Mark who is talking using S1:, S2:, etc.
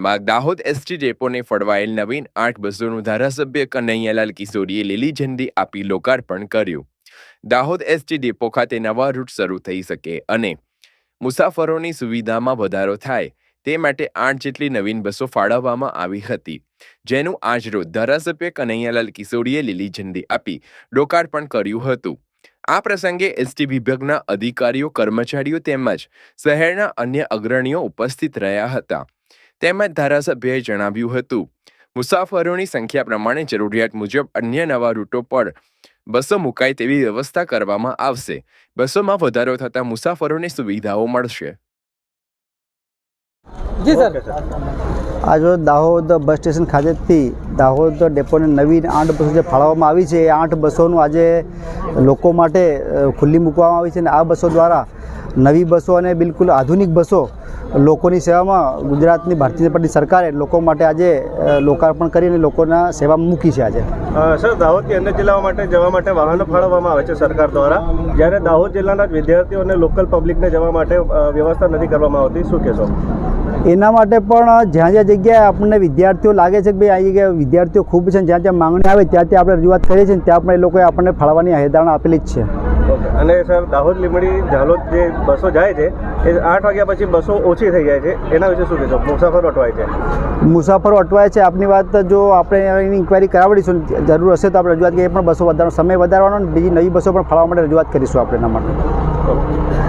S1: માં દાહોદ એસટી ડેપોને ફળવાયેલ નવીન આઠ બસોનું ધારાસભ્ય કનૈયાલાલ કિશોરીએ લીલી ઝંડી આપી લોકાર્પણ કર્યું. દાહોદ એસટી ડેપો ખાતે નવા રૂટ શરૂ થઈ શકે અને મુસાફરોની સુવિધામાં વધારો થાય, તે માટે આઠ જેટલી નવીન બસો ફાળવવામાં આવી હતી. જેનું આજરોજ ધારાસભ્ય કનૈયાલાલ કિશોરીએ લીલી ઝંડી આપી લોકાર્પણ કર્યું હતું. આ પ્રસંગે એસટી વિભાગના અધિકારીઓ, કર્મચારીઓ તેમજ શહેરના અન્ય અગ્રણીઓ ઉપસ્થિત રહ્યા હતા. તેમજ ધારાસભ્યએ જણાવ્યું હતું. મુસાફરોની સંખ્યા પ્રમાણે જરૂરિયાત મુજબ અન્ય નવા રૂટો પર બસો મુકાય તેવી વ્યવસ્થા કરવામાં આવશે. બસોમાં વધારો થતાં મુસાફરોને સુવિધાઓ મળશે.
S2: જી સર.
S3: આજે દાહોદ બસ સ્ટેશન ખાતેથી દાહોદ ડેપોને નવીન આઠ બસો જે ફાળવવામાં આવી છે એ આઠ બસોનું આજે લોકો માટે ખુલ્લી મૂકવામાં આવી છે અને આ બસો દ્વારા નવી બસો અને બિલકુલ આધુનિક બસો લોકોની સેવામાં ગુજરાતની ભારતીય જનતા પાર્ટી સરકારે લોકો માટે આજે લોકાર્પણ કરી અને લોકોના સેવામાં મૂકી છે આજે.
S2: સર દાહોદથી અન્ય જિલ્લાઓ માટે જવા માટે વાહનો ફાળવવામાં આવે છે સરકાર દ્વારા. જ્યારે દાહોદ જિલ્લાના જ વિદ્યાર્થીઓ અને લોકલ પબ્લિકને જવા માટે વ્યવસ્થા નથી કરવામાં આવતી. શું કહેશો?
S3: એના માટે પણ જ્યાં જ્યાં જગ્યાએ આપણને વિદ્યાર્થીઓ લાગે છે કે ભાઈ આ જગ્યાએ વિદ્યાર્થીઓ ખૂબ છે જ્યાં જ્યાં માંગણી આવે ત્યાં ત્યાં આપણે રજૂઆત કરીએ છીએ ત્યાં પણ એ લોકોએ આપણને ફાળવાની હેદારણા આપેલી જ છે.
S2: અને સર દાહોદ લીમડી ઝાલોદ જે બસો જાય છે એ આઠ વાગ્યા પછી બસો ઓછી થઈ જાય છે. એના વિશે શું કહેશો? મુસાફરો અટવાય છે.
S3: મુસાફરો અટવાય છે. આપની વાત જો આપણે એની ઇન્ક્વાયરી કરાવડીશું. જરૂર હશે તો આપણે રજૂઆત કરીએ પણ બસો વધારવાનો સમય વધારવાનો અને બીજી નવી બસો પણ ફાળવવા માટે રજૂઆત કરીશું આપણે એના માટે.